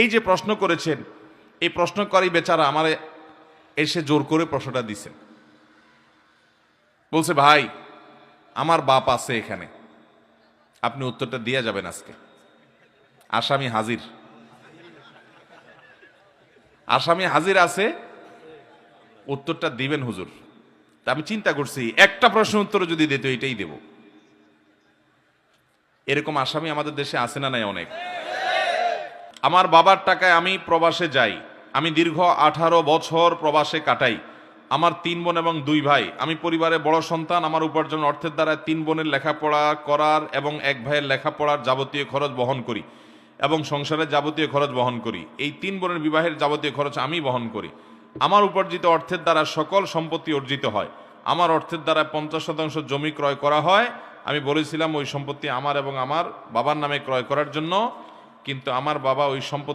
এই যে প্রশ্ন করেছেন, এই প্রশ্নকারী বেচারা আমার এসে জোর করে প্রশ্নটা দিছেন। বলছে, ভাই, আমার বাপ আছে এখানে। আপনি উত্তরটা দিয়ে যাবেন আজকে। আসামি হাজির। আসামি হাজির আছে, উত্তরটা দিবেন হুজুর। তা আমি চিন্তা করছি, একটা প্রশ্ন উত্তর যদি দিত, এটাই দেব। এরকম আসামি আমাদের দেশে আছে না নাই অনেক? আমার বাবার টাকায় আমি প্রবাসে যাই। আমি দীর্ঘ আঠারো বছর প্রবাসে কাটাই। আমার তিন বোন এবং দুই ভাই। আমি পরিবারে বড় সন্তান। আমার উপার্জন অর্থের দ্বারা তিন বোনের লেখাপড়া করার এবং এক ভাইয়ের লেখাপড়ার যাবতীয় খরচ বহন করি এবং সংসারের যাবতীয় খরচ বহন করি। এই তিন বোনের বিবাহের যাবতীয় খরচ আমি বহন করি। আমার উপার্জিত অর্থের দ্বারা সকল সম্পত্তি অর্জিত হয়। আমার অর্থের দ্বারা পঞ্চাশ শতাংশ জমি ক্রয় করা হয়। আমি বলেছিলাম ওই সম্পত্তি আমার এবং আমার বাবার নামে ক্রয় করার জন্য। কিন্তু আমার বাবা ওই সম্পত্তি